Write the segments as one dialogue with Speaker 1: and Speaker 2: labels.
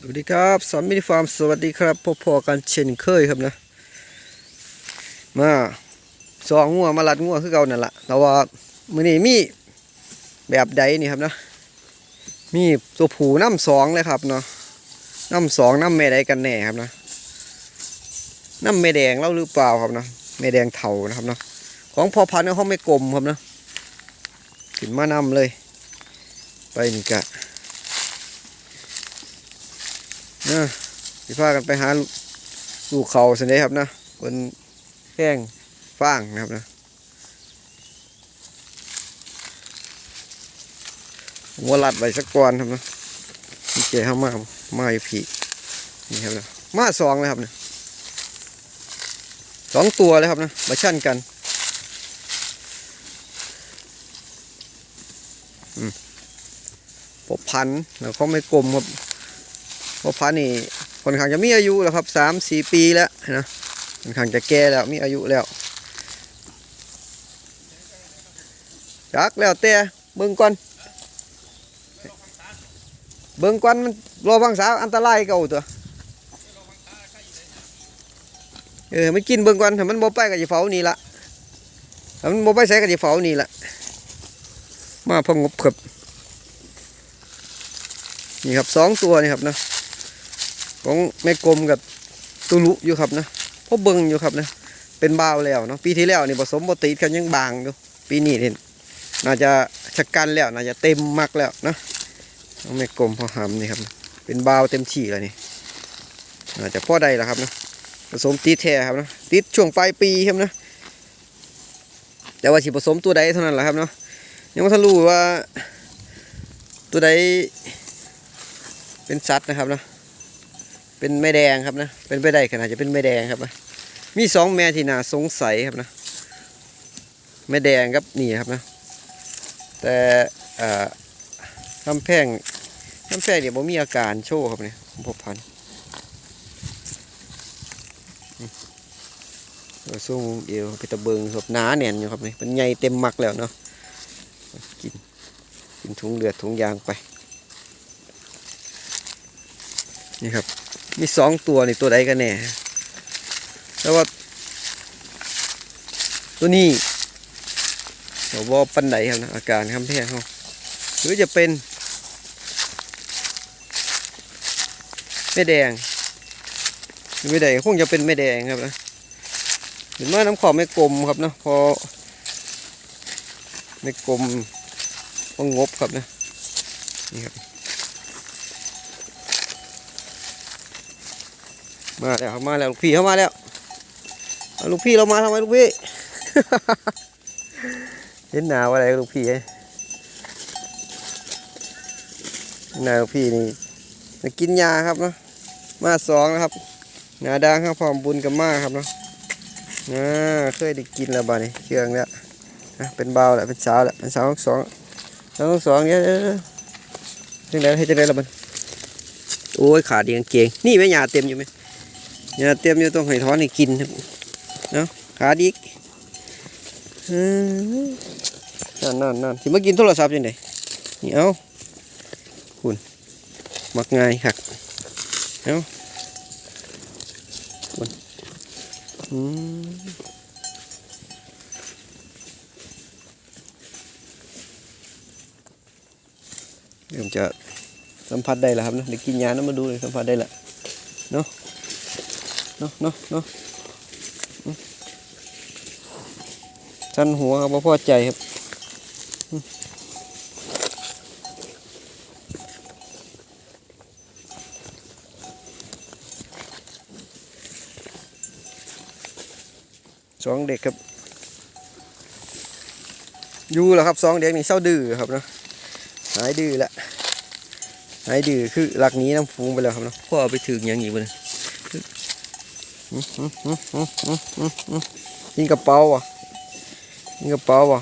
Speaker 1: สวัสดีครับสอนมินิฟาร์มสวัสดีครับพบพอกันเช่นเคยครับนะ มาสองงัวมาลัดงัวคือเก่านั่นแหละแต่ว่ามือนี้มีแบบใดนี่ครับนะมีตัวผูน้ำสองเลยครับเนาะน้ำสองน้ำแม่ใดกันแน่ครับนะน้ำแม่แดงเล่าหรือเปล่าครับนะแม่แดงเถานะครับเนาะของพอพันธุ์เขาไม่กลมครับนะขึ้นมานำเลย ไปนี่กะ นะสิพากันไปหาลูกเขาสันเดครับนะบนแข้งฟางนะครับนะวัวลัดไว้สักก่อนครับนะมีเจเข้ามามาอยู่ผีนี่ครับนะมาสองเลยครับนะสองตัวเลยครับนะมาชั่นกันอืมพบพันธุ์แล้วเขาไม่กลมครับ พอพันนี่ค่อนข้างจะมีอายุแล้วครับสามสี่ปีแล้วนะค่อนข้างจะแก่แล้วมีอายุแล้วจักแล้วแต่เบิ่งก่อนเบิ่งก่อนมันรอฟังสาวอันตรายเก่าตัวเออมันกินเบิ่งก่อนถ้ามันบ่ไปก็จะเฝ้านี่ละถ้ามันบ่ไปใส่ก็จะเฝ้านี่ละมาพงบครับนี่ครับสองตัวนี่ครับนะ ของแม่กลมกับตุลุอยู่ครับนะพบเบิงอยู่ครับนะเป็นบาวแล้วเนาะปีที่แล้วนี่ผสมบติดกันยังบางอยู่ปีนี้นี่น่าจะชะกันแล้วน่าจะเต็มมักแล้วนะของแม่กลมพอหำนี่ครับ เป็นบาวเต็มที่แล้วนี่น่าจะพ่อใดแล้วครับนะผสมติดแท้ครับนะติดช่วงปลายปีครับนะแต่ว่าสิผสมตัวใดเท่านั้นแหละครับเนาะยังไม่ทันรู้ว่าตัวใดเป็นสัตว์นะครับเนาะ เป็นแม่แดงครับนะ เป็นไปได้ขนาดจะเป็นแม่แดงครับนะ มีสองแม่ที่น่าสงสัยครับนะ แม่แดงครับนี่ครับนะ แต่เอ่อน้ำแพงน้ำแพงเนี่ยผมมีอาการโชว์ครับเนี่ยผมพบพันธุ์อืมเออส่งเอวไปตะเบิงครับหนาแน่นอยู่ครับนี่เป็นใหญ่เต็มมักแล้วเนาะ กินกินถุงเลือดถุงยางไป นี่ครับ มีสองตัวนี่ตัวใดกันแน่แต่ว่า ตัวนี้เราว่าปันไดครับนะอาการคำแพ้เขาหรือจะเป็นแม่แดงไม่แดงคงจะเป็นแม่แดงครับนะเห็นว่าน้ำขอบไม่กลมครับนะพอไม่กลมก็งบครับนะนี่ครับ มาแล้วมาแล้วลูกพี่เข้ามาแล้วลูกพี่เรามาทำไมลูกพี่ เห็นหนาวอะไรลูกพี่หนาวพี่นี่กินยาครับเนาะมาสองนะครับหนาดังครับพร้อมบุญกับมาครับเนาะอ่าเคยได้กินแล้วบ้านี่เชื่องแล้วนะเป็นเบาแล้วเป็นสาวแล้วเป็นสาวสองสาวทั้งสองเนี่ยเดี๋ยวเดี๋ยวจังไดให้จังไดละมันโอ้ยขาดดีกางเกงนี่ไม่ยาเต็มอยู่ไหม อย่าเตรียมอยู่ต้องให้ท้อนให้กินครับเนาะขาดิกนั่นนั่นนั่นที่มากินโทรศัพท์ยังไงนี่เอาคุณมักง่ายครับเอาคุณอืมเริ่มจะสัมผัสได้แล้วครับนะเดี๋ยวกินยานะมาดูเลยสัมผัสได้และเนาะ เนาะเนาะอืมชันหัวครับบ่พอใจครับสองเด็กครับอยู่แล้วครับสองเด็กนี่เศร้าดื้อครับเนาะหายดื้อละหายดื้อคือหลักนี้น้ำฟูงไปแล้วครับเนาะพ่อไปถึงหยังอีกบ่เนี่ย ยิงกระเป๋าอะยิงกระเป๋าอะ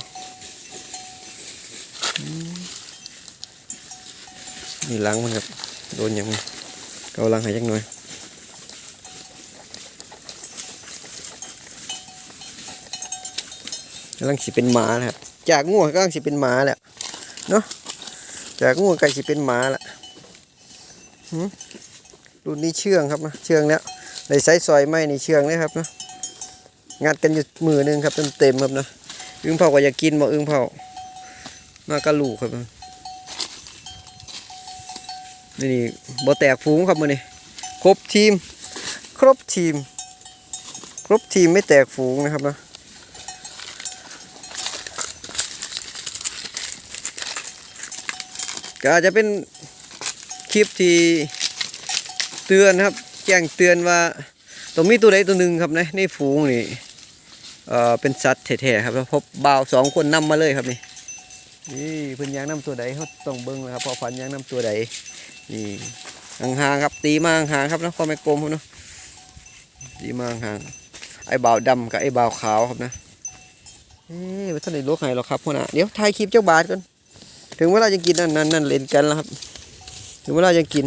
Speaker 1: มนี่ล้างมันครับโดนอย่างเกาล้างให้จักหน่อยกำลังสิเป็นหมาแล้วครับจากงูกำลังสิเป็นหมาแล้วเนาะจากงูไก่สิเป็นหมาล้วหืมรุ่นนี้เชื่องครับนะเชื่องแล้ว เลยใช้ซอยไม้นี่เชืองเลยครับนะงัดกันอยู่มือหนึงครับเต็มๆครับนะอึ้งเผาก็อยากกินบ่อึ้งเผามากระลูกครับนี่นี่บ่แตกฟูงครับมือนี่ครบทีม ครบทีม ครบทีมไม่แตกฝูงนะครับนะก็อาจจะเป็นคลิปที่เตือนครับ แจ้งเตือนว่าต้องมีตัวใดตัวหนึ่งครับในในฝูงนี่เอ่อเป็นสัตว์แท้ๆครับแล้วพบบ่าวสองคนนำมาเลยครับนี่นี่เพิ่นยางนำตัวใดเขาต้องเบิ่งนะครับพอฟันยางนำตัวใดนี่ห่างๆครับ ตีมาห่างๆครับนะพ่อแม่กลมครับเนาะตีมาห่างไอ้บ่าวดำกับไอ้บ่าวขาวครับนะเอ๊ะท่านได้ลวกให้หรอครับพ่อหน่ะเดี๋ยวถ่ายคลิปเจ้าบาทก่อนถึงเวลาจะกินนั่นนั่นนั่นเล่นกันแล้วครับ ถึงเวลาจะกิน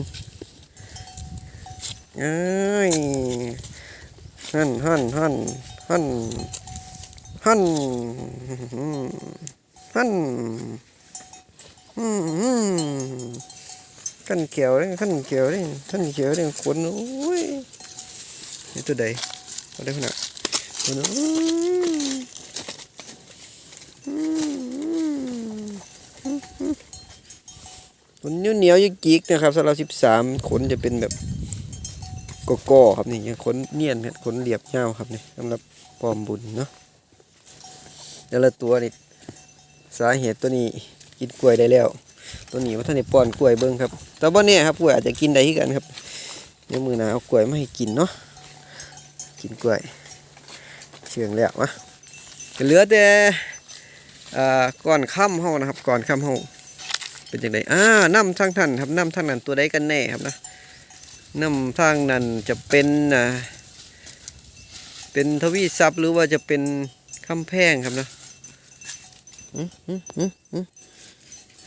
Speaker 1: เอ้ยหั่นหั่นหั่นหั่นหั่นหั่นขั้นเขียวเลยขั้นเขียวเลยขั้นเขียวเลยขนโอ้ยนี่ตัวใดตัวใดขนาดตัวนั้นอืมอืมอืมอืมขนเหนียวๆยิ่กีกนะครับสำหรับสิบสามขนจะเป็นแบบ กกอๆครับนี่ยังขนเนียนครับขนเรียบเงาครับนี่สำหรับปอมบุญเนาะแต่ละตัวนี่สาเหตุตัวนี้กินกล้วยได้แล้ว ตัวนี้ว่าท่านได้ป้อนกล้วยเบิ้งครับ แต่ว่าเนี่ยครับกล้วยอาจจะกินได้ที่กันครับเดี๋ยวมือหนาเอากล้วยมาให้กินเนาะกินกล้วยเชื่องแล้ววะเหลือแต่อ่าก้อนค่ำห้องนะครับก้อนค่ำห้องเป็นจังไดอ่าน้ำทางท่านครับน้ำทางนั้นตัวใดกันแน่ครับนะ น้ำทางนั้นจะเป็นอ่าเป็นทวีทรัพย์หรือว่าจะเป็นคำแพงครับนะ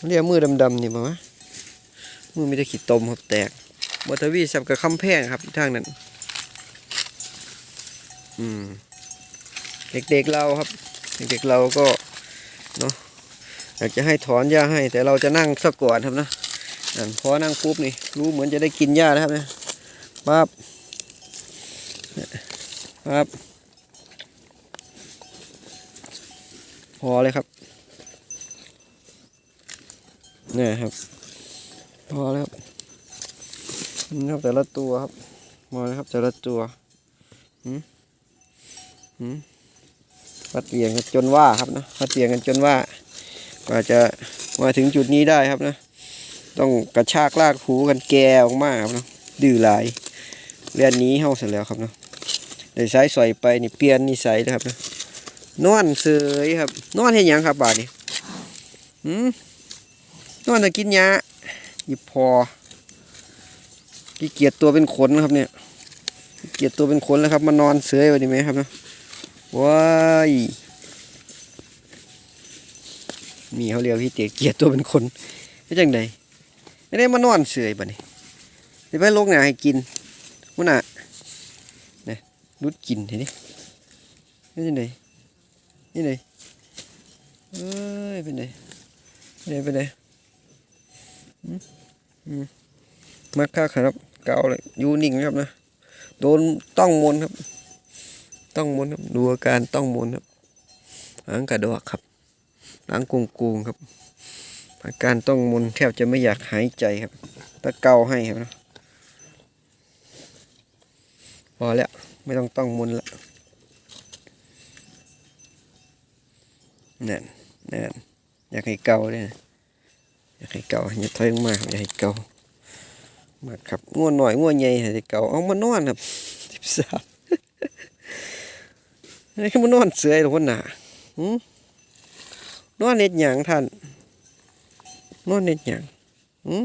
Speaker 1: เรียกมือดำๆนี่มาวะมือมีแต่ขีดตมครับแตกบัทวีทรัพย์กับคำแพงครับทางนั้น อืม เด็กๆเราครับ เด็กๆเราก็เนาะอยากจะให้ถอนหญ้าให้ แต่เราจะนั่งซะก่อนครับนะ อ่าพอนั่งปุ๊บนี่ รู้เหมือนจะได้กินหญ้าแล้วครับเนี่ยปั๊บปั๊บพอเลยครับเนี่ยครับ พอแล้วครับนี่ครับแต่ละตัวครับพอแล้วครับแต่ละตัวหืมหืมปัดเวียงกันจนว่าครับนะปัดเวียงกันจนว่า กว่าจะมาถึงจุดนี้ได้ครับนะ ต้องกระชากลากหูกันแกออกมาครับนะดื้อหลายเรียนหนี้เฮาเสร็จแล้วครับนะได้ใช้สอยไปนี่เปลี่ยนนิสัยเลยครับนะนอนเสยครับ นอนเห็นยังครับบาดนี้หืมนอนจะกินยาหยิบพอขี้เกียจตัวเป็นขนครับเนี่ยขี้เกียจตัวเป็นขนแล้วครับมานอนเสยไว้ดีไหมครับนะว้ายมีเขาเรียกพี่เตียเกียรติตัวเป็นคนไม่จังใด ไม่ได้มานอนเฉยบ่นี่ได้ไปลงหนาให้กินมุน่ะนี่รุดกินทีนี้ไม่จังใดนี่ไหนเอ้ยเป็นไงเป็นไงเป็นไงมาค่าครับเกาเลยอยู่นิ่งครับนะโดนต้องมนครับ ต้องมนครับดูอาการต้องมนครับหางกระดอกครับหลังกุงกุงครับ อาการต้องมนแทบจะไม่อยากหายใจครับตะเกาให้ครับนะพอแล้วไม่ต้องต้องมนละนั่นนั่นอยากให้เกาเลยนะอยากให้เกาอย่าถอยมาครับอยากให้เกามาครับง่วนหน่อยง่วนใหญ่ให้เกาเอามานอนครับสิบสามนี่มานอนเสือหรือว่าหนาหืมนอนเน็ดหยังท่าน นอนเน็ดหยังอืม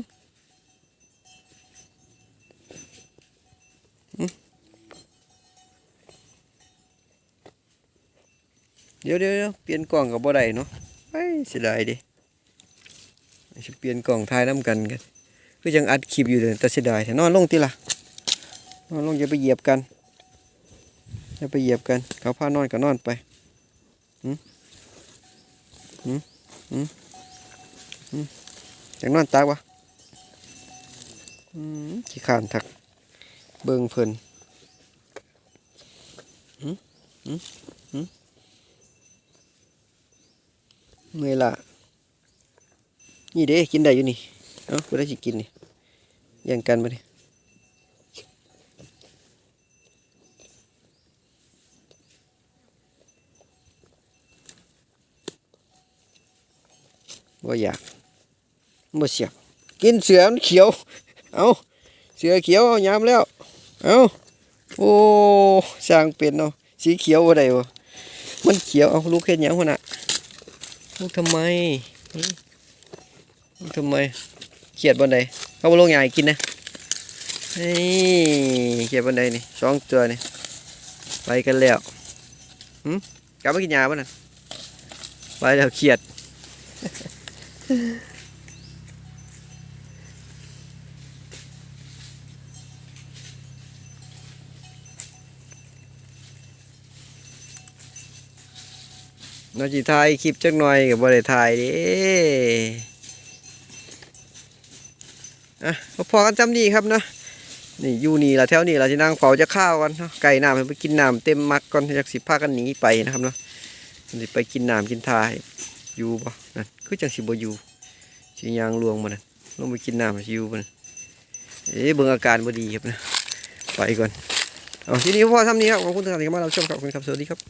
Speaker 1: เดี๋ยวเดี๋ยวเปลี่ยนกล่องกับบ่ได้เนาะไอ้เสียดายดิจะเปลี่ยนกล่องทายน้ำกันกันคือยังอัดคลิปอยู่เลยแต่เสียดายแต่นอนลงทีละนอนลงอย่าไปเหยียบกันอย่าไปเหยียบกัน เขาพานอนก็นอนไปอืมอืมอืม ยากนอนตากวะอืมขี้ขานทักเบิ่งเพิ่นหืมหืมหืมเมื่อยละนี่เด้กินได้อยู่นี่ เอ้ากูได้สิกินนี่แย่งกันมาดิบ่อยาก บ่เสียบกินเสือมันเขียว เอาเสือเขียวเอายามแล้ว เอาโอ้สร้างเป็นเนาะสีเขียวอะไรวะมันเขียวเอาลูกเห็นยังคนน่ะลูกทำไมลูกทำไมเขียดบนใดเขาบ่ลงใหญ่กินนะนี่เขียดบนใดนี่สองตัวนี่ไปกันแล้วหึกลับมากินยาป่ะน่ะไปแล้วเขียด น่าจิถ่ายคลิปจักหน่อยกับ่ได้ถ่ายเดิอะพอกันจำดีครับนะนี่อยู่นี่ละแถวนี้ละที่นั่งเฝ้าจะข้าวกันเนาะไก่น้ำไปกินน้ำเต็มมักก่อนจากสิพากันหนีไปนะครับเนาะสิไปกินน้ำกินทายอยู่บ่นั่นคือจังสิบ่อยู่สิยางลวงมันน่ะลงไปกินน้ำสิอยู่มันเอ๊ะเบิ่งอาการบ่ดีครับนะไปก่อนเอาทีนี้พอทำนี้ครับขอบคุณทุกท่านที่เข้ามารับชมครับขอบคุณครับสวัสดีครับ